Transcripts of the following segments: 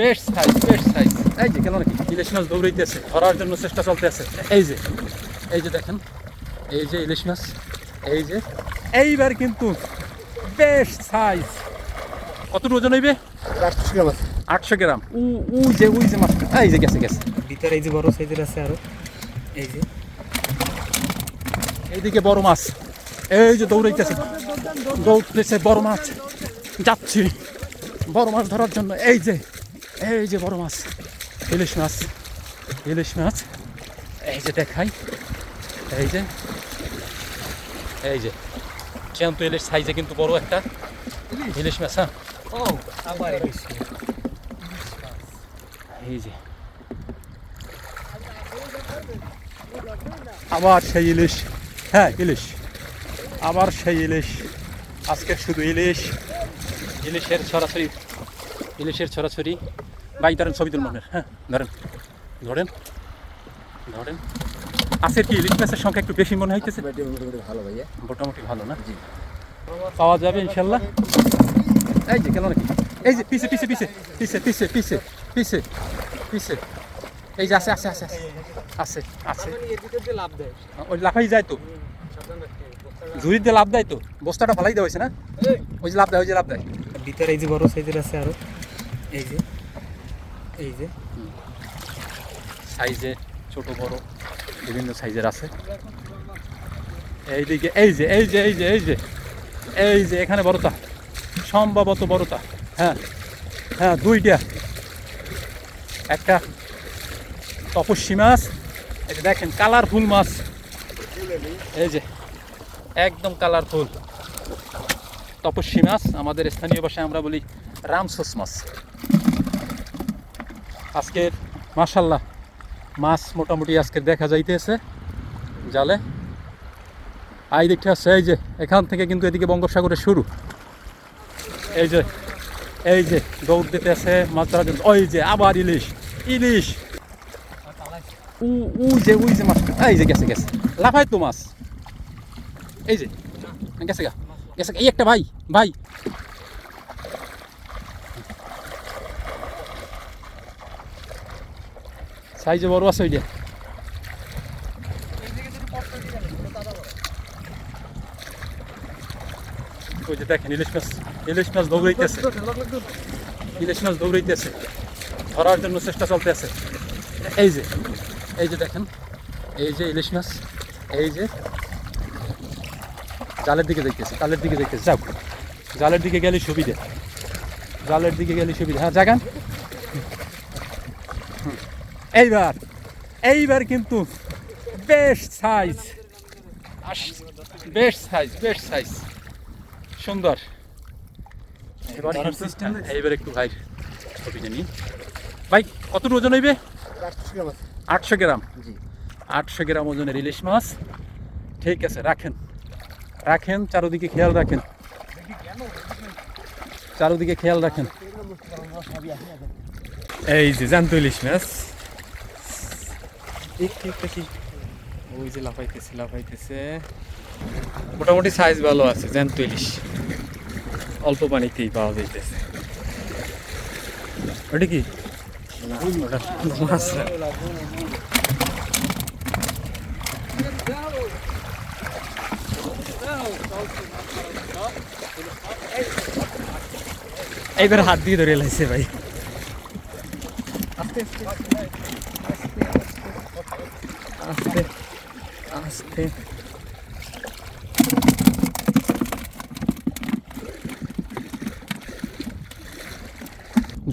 বেশ সাইজ বেশ সাইজ এই যে কেন নাকি? ইলিশ মাছ দৌড়াইতেছে ধরার জন্য চেষ্টা চলতেছে। এই যে এই যে দেখেন এই যে ইলিশ মাছ এই যে। এইবার কিন্তু বেশ সাইজ কত ওজন হইবে? আটশো গ্রাম আটশো গ্রাম। উ উ যে উই যে মাছটা। এই যে গেছে গেছে। ভিতরে এই যে বড় সাইজের আছে আরও। এই যে। এইদিকে বড় মাছ। এই যে দৌড়াইতেছে দৌড়তেছে বড় মাছ। যাচ্ছি। বড় মাছ ধরার জন্য। এই যে এই যে বড় মাছ ইলিশ মাছ ইলিশ মাছ এই যে দেখাই এই যে এই যে জ্যান্ত ইলিশ সাইজে কিন্তু বড় একটা ইলিশ মাছ হ্যাঁ ও আবার ইলিশ এই যে আবার সেই ইলিশ হ্যাঁ ইলিশ আবার সেই ইলিশ আজকে শুধু ইলিশ ইলিশের ছড়াছড়ি ইলিশের ছড়াছড়ি। ভাই ধরেন ছবি তুল মনের হ্যাঁ ধরেন। ধরেন। ধরেন। আজকের কি? ইলিশ মাছের সংখ্যা একটু বেশি মনে হইতেছে? মোটামুটি ভালো ভাইয়া। মোটামুটি ভালো না? জি। পাওয়া যাবে ইনশাল্লাহ। এই যে কেন নাকি? এই যে পিছে পিছে পিছে পিছে পিছে পিছে পিছে পিছে। এই যে আছে আছে আছে আছে আছে আছে। ওই লাফাই যায় তো। ঝুড়ির দিয়ে লাভ দেয় তো। বস্তাটা ফালাই দেওয়া হয়েছে না? ওই যে লাভ দেয় ওই যে লাভ দেয়। ভিতরে এই যে বড় সাইজের আছে আরও। এই যে এই যে। সাইজে ছোট, বড়, বিভিন্ন সাইজের আছে। এইদিকে, এই যে এই যে এই যে এই যে এই যে, এখানে বড়টা সম্ভবত বড়টা হ্যাঁ হ্যাঁ দুইটা। একটা তপস্বী মাছ যে দেখেন, কালারফুল মাছ। এই যে, একদম কালারফুল। তপস্বী মাছ, আমাদের স্থানীয় ভাষায় আমরা বলি রামসোস মাছ। আজকের, মাশাল্লাহ, মাছ মোটামুটি আজকে দেখা যাইতেছে। জালে। আই দেখতে আসছে এই যে, এখান থেকে কিন্তু এদিকে বঙ্গোপসাগরে শুরু। এই যে এই যে, দৌড় দিতে আছে মাছ ধরার জন্য। ওই যে, আবার ইলিশ ইলিশ। উ উ যে উই যে মাছ এই যে, গেছে গেছে। লাফায় তো মাছ। এই যে, গেছে গা, গেছে। এই একটা ভাই ভাই। সাইজে বড় আছে ওইটা। ওই যে দেখেন, ইলিশ মাছ ইলিশ মাছ দৌড়াইতেছে। ইলিশ মাছ দৌড়াইতেছে। ধরার জন্য চেষ্টা চলতেছে। এই যে এই যে দেখেন, এই যে ইলিশ মাছ, এই যে জালের দিকে দেখতেছে, জালের দিকে দেখতেছে। যাও, জালের দিকে গেলে সুবিধে। জালের দিকে গেলে সুবিধা। হ্যাঁ জাগান। এইবার এইবার কিন্তু বেশ সাইজ বেশ সাইজ বেশ সাইজ সুন্দর। এবার? এইবার একটু ভাই ছবিটা নিই ভাই কত ওজন হইবে? আটশো গ্রাম আটশো গ্রাম? জি। আটশো গ্রাম ওজনের ইলিশ মাছ। ঠিক আছে রাখেন। রাখেন চারোদিকে খেয়াল রাখেন। চারোদিকে খেয়াল রাখেন। এই যে জ্যান্ত ইলিশ মাছ। একটু একটু ওই যে লাফাইতেছে লাফাইতেছে। মোটামুটি সাইজ ভালো আছে জ্যান্ত ইলিশ অল্প পানিতেই পাওয়া যাইতেছে। ওটা কি? মাছ এইবার হাত দিয়ে ধরে লাইছে ভাই। আস্তে আস্তে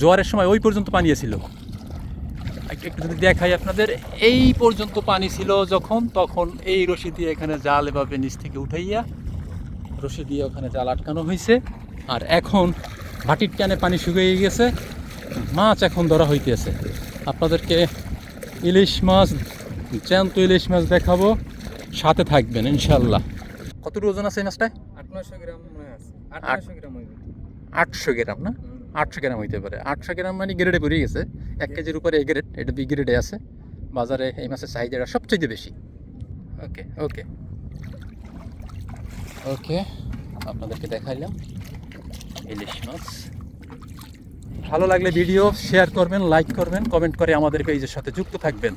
জোয়ারের সময় ওই পর্যন্ত পানি ছিল। একটু যদি দেখাই আপনাদের, এই পর্যন্ত পানি ছিল যখন, তখন এই রশি দিয়ে এখানে জাল এভাবে নিচ থেকে উঠাইয়া রশি দিয়ে ওখানে জাল আটকানো হয়েছে আর এখন ভাটির টানে পানি শুকিয়ে গেছে, মাছ এখন ধরা হইতেছে। আপনাদেরকে ইলিশ মাছ জ্যান্ত ইলিশ মাছ দেখাবো। সাথে থাকবেন ইনশাল্লাহ কত ওজন আছে এই মাছটায় আট নয়শো গ্রাম মনে আছে। আট আট- নয়শো গ্রাম আটশো গ্রাম না? আটশো গ্রাম হইতে পারে। আটশো গ্রাম মানে গ্রেডে পড়ে গেছে। এক কেজির উপরে এ গ্রেড এটা বি গ্রেডে আছে। বাজারে এই মাছের চাহিদাটা সবচেয়ে বেশি। ওকে ওকে। ওকে আপনাদেরকে দেখাইলাম। ইলিশ মাছ। ভালো লাগলে ভিডিও শেয়ার করবেন লাইক করবেন কমেন্ট করে আমাদের পেজের সাথে যুক্ত থাকবেন।